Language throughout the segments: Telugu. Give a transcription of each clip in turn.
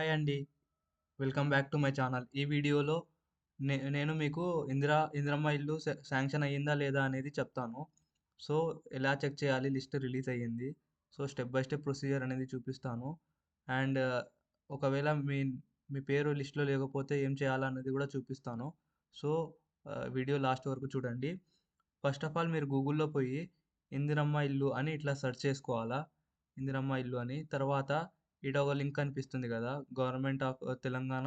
హాయ్ అండి. Welcome back to my channel. ఈ వీడియోలో నే నేను మీకు ఇందిరా ఇందిరమ్మ ఇల్లు శాంక్షన్ అయ్యిందా లేదా అనేది చెప్తాను. సో, ఎలా చెక్ చేయాలి లిస్ట్ రిలీజ్ అయ్యింది. So, step by step procedure అనేది చూపిస్తాను. అండ్ ఒకవేళ మీ మీ పేరు లిస్ట్‌లో లేకపోతే ఏం చేయాలన్నది కూడా చూపిస్తాను. సో, వీడియో లాస్ట్ వరకు చూడండి. ఫస్ట్ ఆఫ్ ఆల్ మీరు గూగుల్‌లో పోయి ఇందిరమ్మ ఇల్లు అని ఇట్లా సెర్చ్ చేసుకోవాలా. ఇందిరమ్మ ఇల్లు అని. తర్వాత ఈడ ఒక లింక్ కనిపిస్తుంది కదా! గవర్నమెంట్ ఆఫ్ తెలంగాణ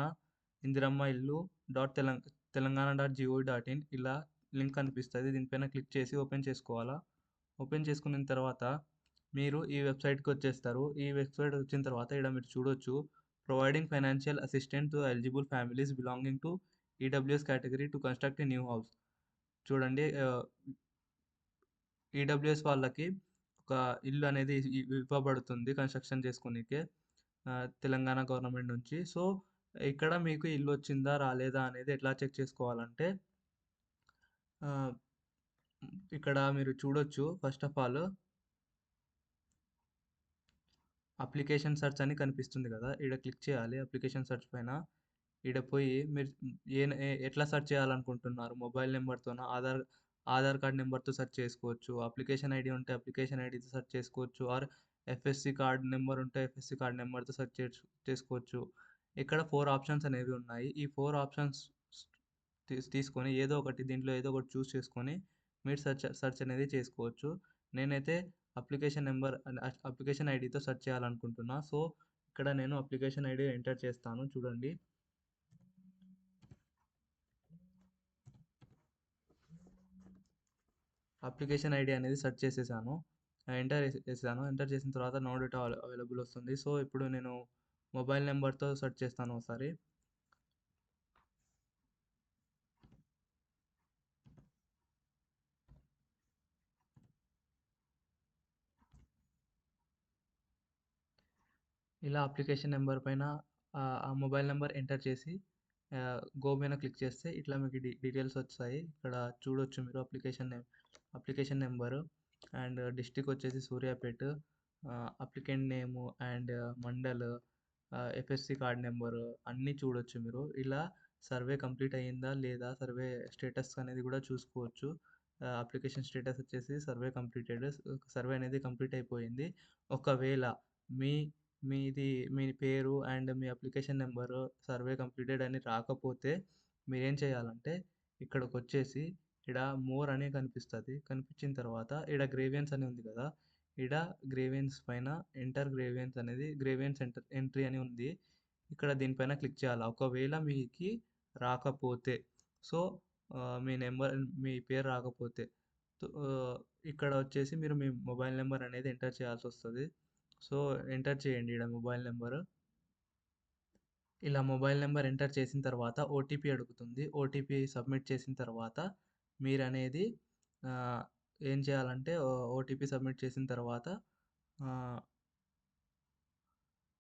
ఇందిరమ్మ ఇల్లు dot తెలం Telangana dot GOV dot in ఇలా లింక్ అనిపిస్తుంది దీనిపైన క్లిక్ చేసి ఓపెన్ చేసుకోవాలా. ఓపెన్ చేసుకున్న తర్వాత మీరు ఈ వెబ్‌సైట్‌కి వచ్చేస్తారు. ఈ వెబ్‌సైట్ వచ్చిన తర్వాత ఈడ మీరు చూడొచ్చు. Providing financial assistant to eligible families belonging to EWS category to construct a new house. చూడండి ఈడబ్ల్యూఎస్ వాళ్ళకి ఒక ఇల్లు అనేది ఇవ్వబడుతుంది కన్‌స్ట్రక్షన్ చేసుకోనీకే. తెలంగాణ గవర్నమెంట్ నుంచి. సో, ఇక్కడ మీకు ఇల్లు వచ్చిందా? రాలేదా? అనేది ఎట్లా చెక్ చేసుకోవాలంటే ఇక్కడ మీరు చూడొచ్చు first of all application search అని కనిపిస్తుంది కదా! ఇక్కడ క్లిక్ చేయాలి అప్లికేషన్ సెర్చ్ పైన. ఈడ పోయి మీరు ఏ ఎట్లా సెర్చ్ చేయాలనుకుంటున్నారు? మొబైల్ నెంబర్తోన ఆధార్ ఆధార్ కార్డ్ నెంబర్తో సెర్చ్ చేసుకోవచ్చు. అప్లికేషన్ ఐడి ఉంటే అప్లికేషన్ ఐడితో సెర్చ్ చేసుకోవచ్చు. ఆర్ ఎఫ్ఎస్‌సి కార్డ్ నెంబర్ ఉంటే ఎఫ్ఎస్‌సి కార్డ్ నెంబర్తో సెర్చ్ చేసుకోవచ్చు. ఇక్కడ ఫోర్ ఆప్షన్స్ అనేవి ఉన్నాయి. ఈ ఫోర్ ఆప్షన్స్ తీసుకొని ఏదో ఒకటి దీంట్లో ఏదో ఒకటి చూస్ చేసుకొని మీరు సెర్చ్ సెర్చ్ అనేది చేసుకోవచ్చు. నేనైతే అప్లికేషన్ నెంబర్ అప్లికేషన్ ఐడితో సెర్చ్ చేయాలనుకుంటున్నా. సో, ఇక్కడ నేను అప్లికేషన్ ఐడి ఎంటర్ చేస్తాను చూడండి. అప్లికేషన్ ఐడి అనేది సెర్చ్ చేసేసాను. ఎంటర్ చేసేసాను. ఎంటర్ చేసిన తర్వాత నో డేటా అవై అవైలబుల్ వస్తుంది. సో, ఇప్పుడు నేను మొబైల్ నెంబర్తో సెర్చ్ చేస్తాను ఒకసారి. ఇలా అప్లికేషన్ నెంబర్ పైన ఆ మొబైల్ నెంబర్ ఎంటర్ చేసి గో మీద క్లిక్ చేస్తే ఇట్లా మీకు డీటెయిల్స్ వస్తాయి. ఇక్కడ చూడొచ్చు మీరు application name application number and district వచ్చేసి Suryapet. Applicant name and mandal FSC card number అన్నీ చూడొచ్చు మీరు. ఇలా సర్వే కంప్లీట్ అయిందా? లేదా? సర్వే స్టేటస్ అనేది కూడా చూసుకోవచ్చు. అప్లికేషన్ స్టేటస్ వచ్చేసి సర్వే కంప్లీటెడ్. సర్వే అనేది కంప్లీట్ అయిపోయింది. ఒకవేళ మీ మీది మీ పేరు అండ్ మీ అప్లికేషన్ నెంబరు సర్వే కంప్లీటెడ్ అని రాకపోతే మీరేం చేయాలంటే ఇక్కడికొచ్చేసి ఈడ మోర్ అనే కనిపిస్తది. కనిపించిన తర్వాత ఈడ గ్రేవియన్స్ అని ఉంది కదా! ఈడ గ్రేవియన్స్ పైన ఎంటర్ గ్రేవియన్స్ అనేది గ్రేవియన్స్ ఎంటర్ ఎంట్రీ అని ఉంది. ఇక్కడ దీనిపైన క్లిక్ చేయాలి ఒకవేళ మీకి రాకపోతే సో, మీ నెంబర్ మీ పేరు రాకపోతే ఇక్కడ వచ్చేసి మీరు మీ మొబైల్ నెంబర్ అనేది ఎంటర్ చేయాల్సి వస్తుంది సో, ఎంటర్ చేయండి ఈడ మొబైల్ నెంబర్ ఇలా మొబైల్ నెంబర్ ఎంటర్ చేసిన తర్వాత ఓటీపీ అడుగుతుంది. ఓటీపీ సబ్మిట్ చేసిన తర్వాత మీరు అనేది ఏం చేయాలంటే ఓ ఓటీపీ సబ్మిట్ చేసిన తర్వాత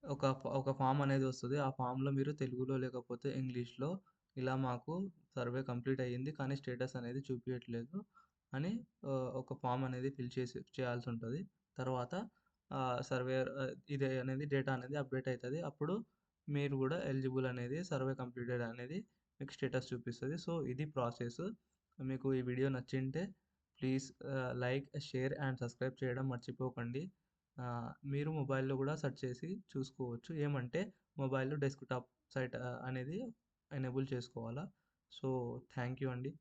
ఒక ఒక ఫామ్ అనేది వస్తుంది ఆ ఫామ్లో మీరు తెలుగులో లేకపోతే ఇంగ్లీష్‌లో ఇలా మాకు సర్వే కంప్లీట్ అయ్యింది. కానీ స్టేటస్ అనేది చూపియట్లేదు అని ఒక ఫామ్ అనేది ఫిల్ చేసి చేయాల్సి ఉంటుంది తర్వాత సర్వే ఇది అనేది డేటా అనేది అప్‌డేట్ అవుతుంది అప్పుడు మీరు కూడా ఎలిజిబుల్ అనేది సర్వే కంప్లీటెడ్ అనేది మీకు స్టేటస్ చూపిస్తుంది సో, ఇది ప్రాసెస్. మీకు ఈ video నచ్చింటే please like, share and subscribe చేయడం మర్చిపోకండి. మీరు మొబైల్‌లో కూడా సెర్చ్ చేసి చూసుకోవచ్చు. ఏమంటే మొబైల్‌లో డెస్క్‌టాప్ సైట్ అనేది ఎనేబుల్ చేసుకోవాలా. సో, థ్యాంక్ యూ అండి.